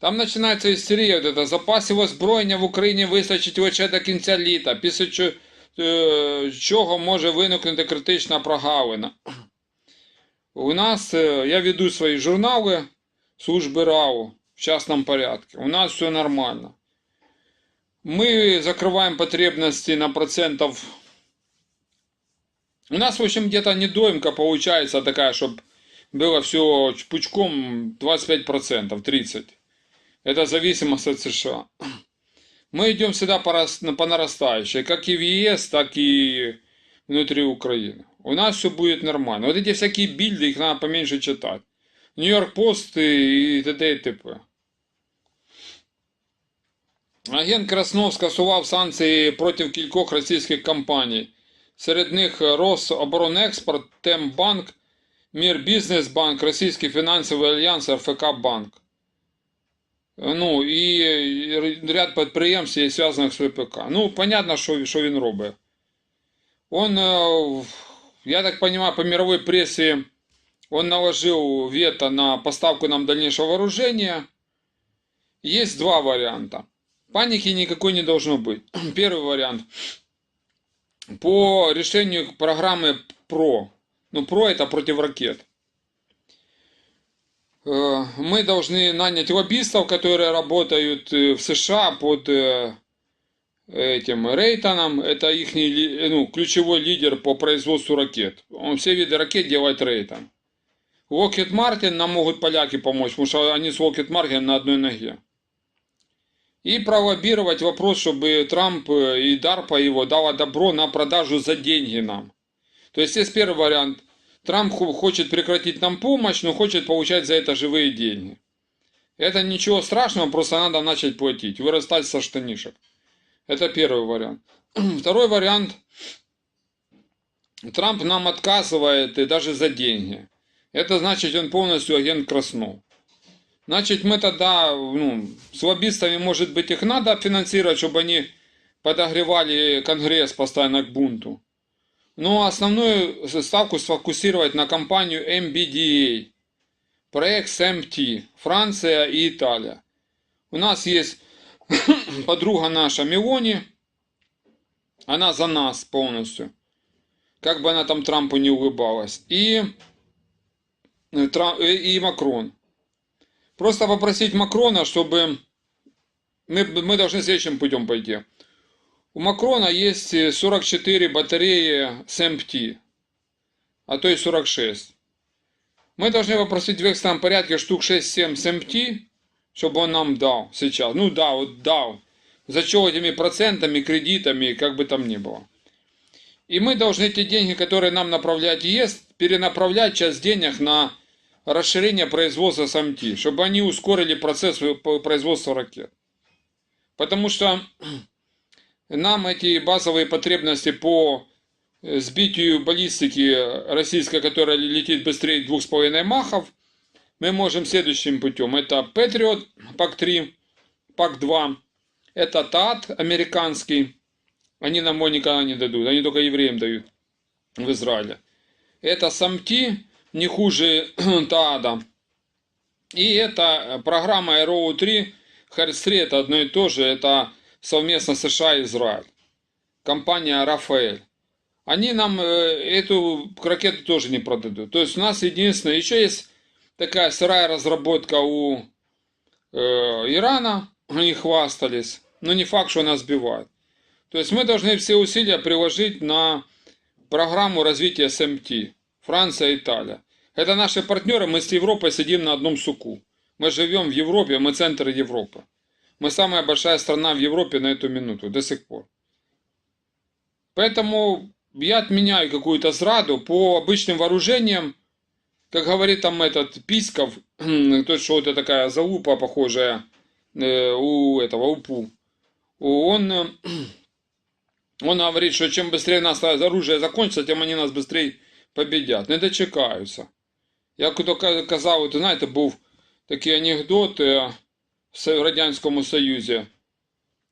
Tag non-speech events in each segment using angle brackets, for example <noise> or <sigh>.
Там починається істерія, от это, запасів озброєння в Україні вистачить лише до кінця літа, після чо- е, чого може виникнути критична прогалина. У нас, е, я веду свої журнали служби РАУ в частном порядке. У нас все нормально. Мы закрываем потребности на процентов. У нас, в общем, где-то недоимка получается такая, чтобы было все пучком 25%, 30%. Это зависимость от США. Мы идем всегда по, рас- по нарастающей, как и в ЕС, так и внутри Украины. У нас все будет нормально. Вот эти всякие бильды, их надо поменьше читать. Нью-Йорк Пост и и т.д. и т.п. Агент Краснов скасував санкції проти кількох російських компаній. Серед них Рособоронекспорт, Тембанк, Мірбізнесбанк, Російський фінансовий альянс, РФК Банк. Ну і ряд підприємств, є зв'язаних з ВПК. Ну, понятно, що, що він робить. Он, е, я так понимаю, по мировой прессе он наложил вето на поставку нам дальнейшего вооружения. Есть два варианта. Паники никакой не должно быть. <clears throat> Первый вариант. По решению программы ПРО. Ну, ПРО это против ракет. Э, Мы должны нанять лоббистов, которые работают э, в США под э, этим Рейтоном. Это их ну, ключевой лидер по производству ракет. Он все виды ракет делает Рейтон. Локхед Мартин нам могут поляки помочь, потому что они с Локхед Мартин на одной ноге. И пролоббировать вопрос, чтобы Трамп и Дарпа его дала добро на продажу за деньги нам. То есть есть первый вариант. Трамп хо- хочет прекратить нам помощь, но хочет получать за это живые деньги. Это ничего страшного, просто надо начать платить, вырастать со штанишек. Это первый вариант. <clears throat> Второй вариант. Трамп нам отказывает и даже за деньги. Это значит, он полностью агент Краснов. Значит, мы тогда, ну, с лоббистами, может быть, их надо финансировать, чтобы они подогревали Конгресс постоянно к бунту. Но основную ставку сфокусировать на компанию MBDA. Проект SMT. Франция и Италия. У нас есть <coughs> подруга наша Мелони. Она за нас полностью. Как бы она там Трампу не улыбалась. И, э, Тра- э, и Макрон. Просто попросить Макрона, чтобы мы, мы должны следующим путем пойти. У Макрона есть э, 44 батареи SMT, а то и 46. Мы должны попросить в экстренном порядке штук 6-7 SMT, чтобы он нам дал сейчас. Ну да, вот дал. За что этими процентами, кредитами, как бы там ни было. И мы должны те деньги, которые нам направляет ЕС, перенаправлять часть денег на расширение производства СМТ, чтобы они ускорили процесс производства ракет. Потому что нам эти базовые потребности по э, сбитию баллистики российской, которая летит быстрее 2,5 махов, мы можем следующим путем. Это Patriot, ПАК-3, ПАК-2, это ТАТ американский, они нам его никогда не дадут, они только евреям дают в Израиле. Это САМТИ, не хуже <clears throat> ТААДа. И это программа RO3, Херс-3, это одно и то же, это совместно США и Израиль. Компания Рафаэль. Они нам э, эту ракету тоже не продадут. То есть у нас единственное, еще есть такая сырая разработка у э, Ирана, они хвастались, но не факт, что нас сбивают. То есть мы должны все усилия приложить на программу развития СМТ. Франция, Италия. Это наши партнеры, мы с Европой сидим на одном суку. Мы живем в Европе, мы центр Европы. Мы самая большая страна в Европе на эту минуту, до сих пор. Поэтому я отменяю какую-то зраду по обычным вооружениям, как говорит там этот Писков, <clears throat> то что это такая залупа похожая э, у этого УПУ. Он, э, <clears throat> он говорит, что чем быстрее нас оружие закончится, тем они нас быстрее победять. Не дочекаються. Я то казав, от, знаєте, був такий анекдот в Радянському Союзі.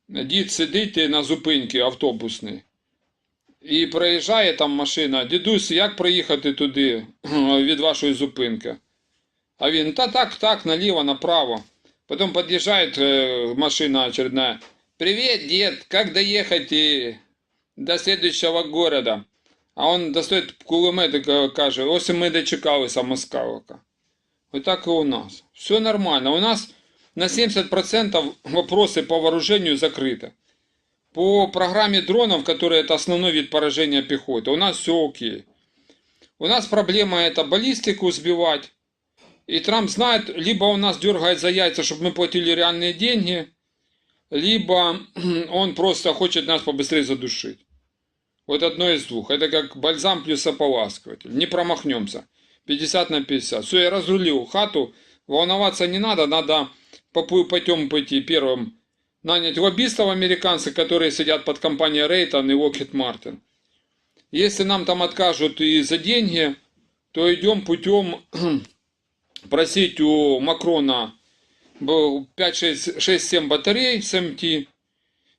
Дід сидить на зупинці автобусний. І проїжджає там машина. Дідусь, як проїхати туди <clears throat> від вашої зупинки? А він, та так, так, наліво, направо. Потом подъезжает э, машина очередная. Привет, дед, как доехать до следующего города? А он достает кулемет і ка- каже, ось і ми дочекалися Москалика. Вот так и у нас. Все нормально. У нас на 70% вопросы по вооружению закрыты. По программе дронов, которые это основной вид поражения пехоты, у нас все окей. У нас проблема это баллистику сбивать. И Трамп знает, либо он нас дергает за яйца, чтобы мы платили реальные деньги, либо <clears throat> он просто хочет нас побыстрее задушить. Вот одно из двух. Это как бальзам плюс ополаскиватель. Не промахнемся. 50 на 50. Все, я разрулил хату. Волноваться не надо. Надо по пу- путем пойти первым. Нанять лоббистов американцев, которые сидят под компанией Рейтон и Локхит Мартин. Если нам там откажут и за деньги, то идем путем <clears throat> просить у Макрона 5-6-7 батарей с МТ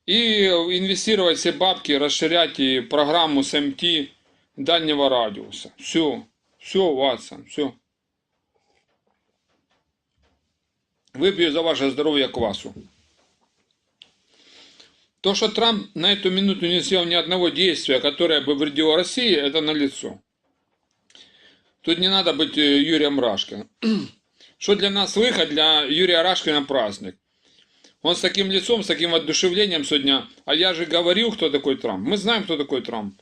и инвестировать все бабки, расширять и программу с МТ дальнего радиуса. Все, все, Ватсон, все. Выпью за ваше здоровье квасу. То, что Трамп на эту минуту не сделал ни одного действия, которое бы вредило России, это налицо. Тут не надо быть э, Юрием Рашкиным. <clears throat> Что для нас выход, для Юрия Рашкина праздник. Он с таким лицом, с таким воодушевлением сегодня. А я же говорил, кто такой Трамп. Мы знаем, кто такой Трамп.